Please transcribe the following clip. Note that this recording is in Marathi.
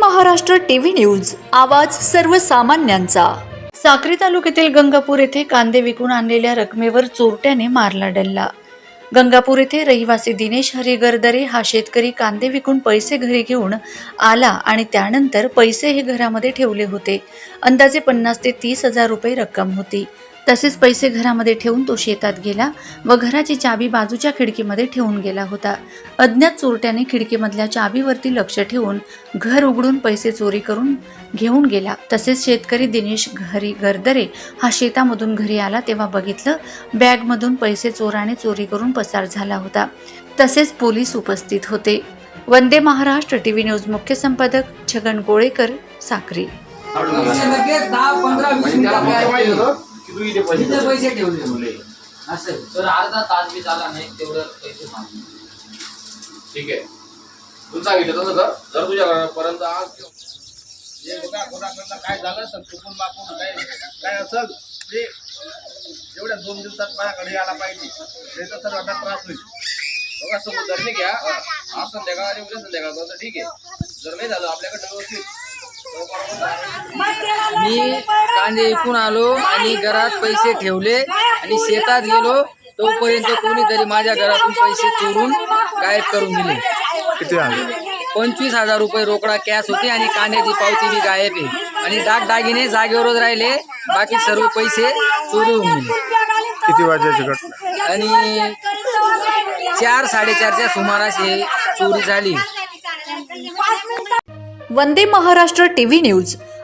महाराष्ट्र टीव्ही न्यूज आवाज सर्वसामान्यांचा. साक्री तालुक्यातील गंगापूर येथे कांदे विकून आणलेल्या रकमेवर चोरट्याने मारला डल्ला. गंगापूर येथे रहिवासी दिनेश हरिगरदरे हा शेतकरी कांदे विकून पैसे घरी घेऊन आला आणि त्यानंतर पैसे हे घरामध्ये ठेवले होते. अंदाजे पन्नास ते तीस हजार रुपये रक्कम होती. तसेच पैसे घरामध्ये ठेवून तो शेतात गेला व घराची चाबी बाजूच्या खिडकीमध्ये ठेवून गेला होता. अज्ञात चोरट्याने खिडकीमधल्या चाबीवरती लक्ष ठेवून घर उघडून पैसे चोरी करून घेऊन गेला. तसेच शेतकरी दिनेश घरी गरदरे हा शेतामधून घरी आला तेव्हा बघितलं बॅगमधून पैसे चोराने चोरी करून पसार झाला होता. तसेच पोलीस उपस्थित होते. वंदे महाराष्ट्र टीव्ही न्यूज मुख्य संपादक छगन गोळेकर साक्री. तू इथे पैसे इथे पैसे ठेवले. ठेवले. असं सर अर्धा तास बी झाला नाही तेवढं पैसे मागले ठीक आहे. तू सांगितलं तसं कर. जर तुझ्या घरापर्यंत आज जे बघा कोणाकडनं काय झालं असेल चुकून माकून काय काय असेल ते एवढ्या दोन दिवसात माझ्याकडे यायला पाहिजे. त्याचा सर्वांना त्रास होईल. बघा समजदारीने घ्या. आज संध्याकाळ आणि उद्या संध्याकाळ ठीक आहे. जर नाही झालं आपल्याकडे व्यवस्थित. तर मी कांदे विकून आलो आणि घरात पैसे ठेवले आणि शेतात गेलो. तोपर्यंत कोणीतरी माझ्या घरातून पैसे चोरून गायब करून दिले. किती पंचवीस हजार रुपये रोकडा कॅश होते आणि कांद्याची पावती बी गायब आहे. आणि दागदागिने जागेवरच राहिले. बाकी सर्व पैसे चोरी होऊन गेले. किती वाजेची घटना? आणि चार साडेचारच्या सुमारास हे चोरी झाली. Vande Maharashtra TV news.